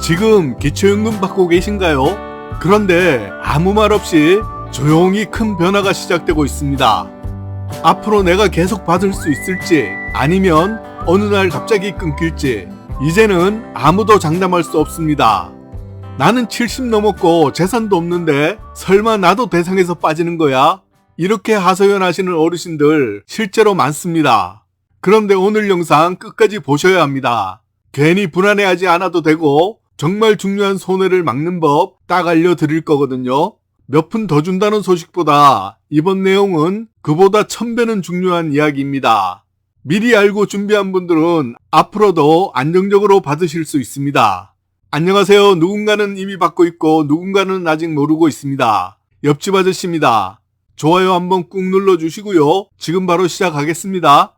지금 기초연금 받고 계신가요? 그런데 아무 말 없이 조용히 큰 변화가 시작되고 있습니다. 앞으로 내가 계속 받을 수 있을지 아니면 어느 날 갑자기 끊길지 이제는 아무도 장담할 수 없습니다. 나는 70 넘었고 재산도 없는데 설마 나도 대상에서 빠지는 거야? 이렇게 하소연하시는 어르신들 실제로 많습니다. 그런데 오늘 영상 끝까지 보셔야 합니다. 괜히 불안해하지 않아도 되고 정말 중요한 손해를 막는 법 딱 알려드릴 거거든요. 몇 푼 더 준다는 소식보다 이번 내용은 그보다 천 배는 중요한 이야기입니다. 미리 알고 준비한 분들은 앞으로도 안정적으로 받으실 수 있습니다. 안녕하세요. 누군가는 이미 받고 있고 누군가는 아직 모르고 있습니다. 옆집 아저씨입니다. 좋아요 한번 꾹 눌러주시고요. 지금 바로 시작하겠습니다.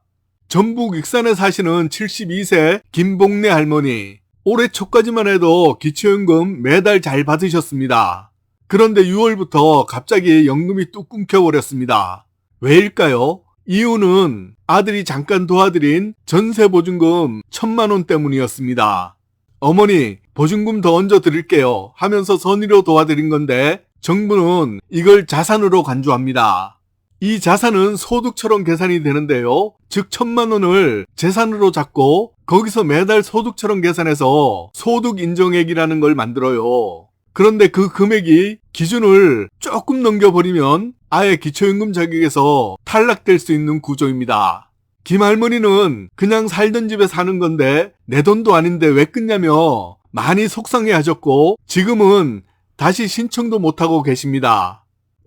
전북 익산에 사시는 72세 김봉래 할머니. 올해 초까지만 해도 기초연금 매달 잘 받으셨습니다. 그런데 6월부터 갑자기 연금이 뚝 끊겨버렸습니다. 왜일까요? 이유는 아들이 잠깐 도와드린 전세보증금 천만원 때문이었습니다. 어머니, 보증금 더 얹어 드릴게요 하면서 선의로 도와드린 건데 정부는 이걸 자산으로 간주합니다. 이 자산은 소득처럼 계산이 되는데요. 즉 천만 원을 재산으로 잡고 거기서 매달 소득처럼 계산해서 소득 인정액이라는 걸 만들어요. 그런데 그 금액이 기준을 조금 넘겨버리면 아예 기초연금 자격에서 탈락될 수 있는 구조입니다. 김 할머니는 그냥 살던 집에 사는 건데 내 돈도 아닌데 왜 끊냐며 많이 속상해 하셨고 지금은 다시 신청도 못하고 계십니다.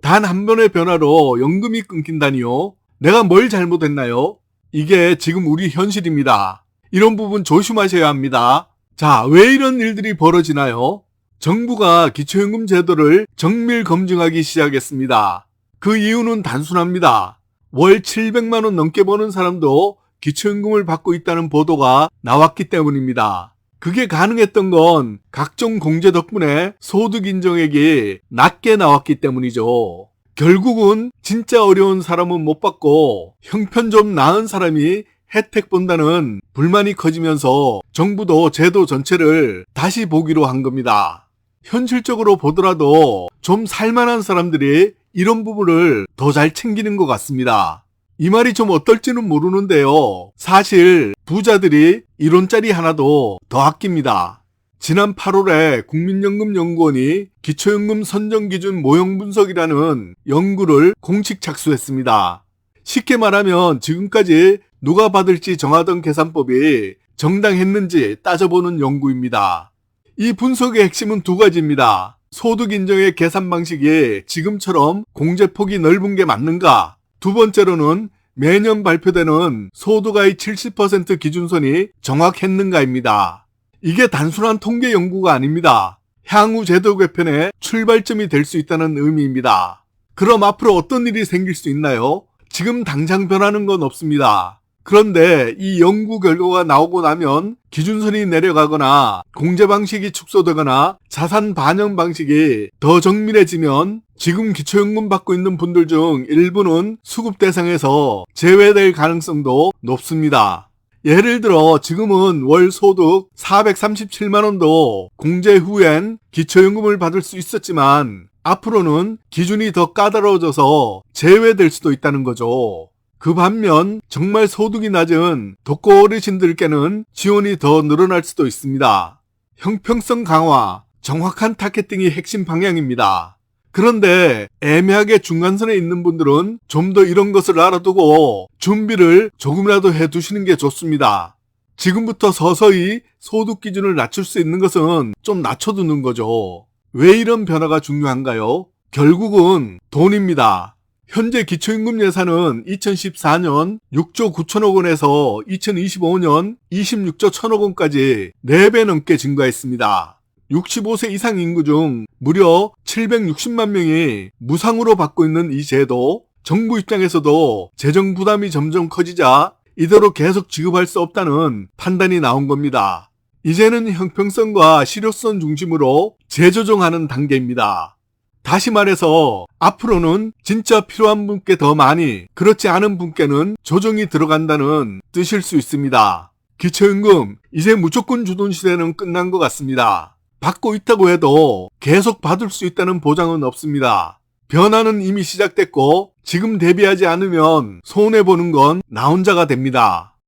단 한 번의 변화로 연금이 끊긴다니요? 내가 뭘 잘못했나요? 이게 지금 우리 현실입니다. 이런 부분 조심하셔야 합니다. 자, 왜 이런 일들이 벌어지나요? 정부가 기초연금 제도를 정밀 검증하기 시작했습니다. 그 이유는 단순합니다. 월 700만원 넘게 버는 사람도 기초연금을 받고 있다는 보도가 나왔기 때문입니다. 그게 가능했던 건 각종 공제 덕분에 소득 인정액이 낮게 나왔기 때문이죠. 결국은 진짜 어려운 사람은 못 받고 형편 좀 나은 사람이 혜택 본다는 불만이 커지면서 정부도 제도 전체를 다시 보기로 한 겁니다. 현실적으로 보더라도 좀 살만한 사람들이 이런 부분을 더 잘 챙기는 것 같습니다. 이 말이 좀 어떨지는 모르는데요. 사실 부자들이 이론짜리 하나도 더 아낍니다. 지난 8월에 국민연금연구원이 기초연금 선정기준 모형 분석이라는 연구를 공식 착수했습니다. 쉽게 말하면 지금까지 누가 받을지 정하던 계산법이 정당했는지 따져보는 연구입니다. 이 분석의 핵심은 두 가지입니다. 소득 인정의 계산 방식이 지금처럼 공제폭이 넓은 게 맞는가? 두 번째로는 매년 발표되는 소득의 70% 기준선이 정확했는가입니다. 이게 단순한 통계 연구가 아닙니다. 향후 제도 개편의 출발점이 될 수 있다는 의미입니다. 그럼 앞으로 어떤 일이 생길 수 있나요? 지금 당장 변하는 건 없습니다. 그런데 이 연구 결과가 나오고 나면 기준선이 내려가거나 공제 방식이 축소되거나 자산 반영 방식이 더 정밀해지면 지금 기초연금 받고 있는 분들 중 일부는 수급 대상에서 제외될 가능성도 높습니다. 예를 들어 지금은 월 소득 437만원도 공제 후엔 기초연금을 받을 수 있었지만 앞으로는 기준이 더 까다로워져서 제외될 수도 있다는 거죠. 그 반면 정말 소득이 낮은 독거 어르신들께는 지원이 더 늘어날 수도 있습니다. 형평성 강화, 정확한 타겟팅이 핵심 방향입니다. 그런데 애매하게 중간선에 있는 분들은 좀 더 이런 것을 알아두고 준비를 조금이라도 해 두시는 게 좋습니다. 지금부터 서서히 소득 기준을 낮출 수 있는 것은 좀 낮춰두는 거죠. 왜 이런 변화가 중요한가요? 결국은 돈입니다. 현재 기초임금 예산은 2014년 6조 9천억 원에서 2025년 26조 1천억 원까지 4배 넘게 증가했습니다. 65세 이상 인구 중 무려 760만 명이 무상으로 받고 있는 이 제도, 정부 입장에서도 재정 부담이 점점 커지자 이대로 계속 지급할 수 없다는 판단이 나온 겁니다. 이제는 형평성과 실효성 중심으로 재조정하는 단계입니다. 다시 말해서 앞으로는 진짜 필요한 분께 더 많이, 그렇지 않은 분께는 조정이 들어간다는 뜻일 수 있습니다. 기초연금, 이제 무조건 주돈 시대는 끝난 것 같습니다. 받고 있다고 해도 계속 받을 수 있다는 보장은 없습니다. 변화는 이미 시작됐고 지금 대비하지 않으면 손해보는 건 나 혼자가 됩니다.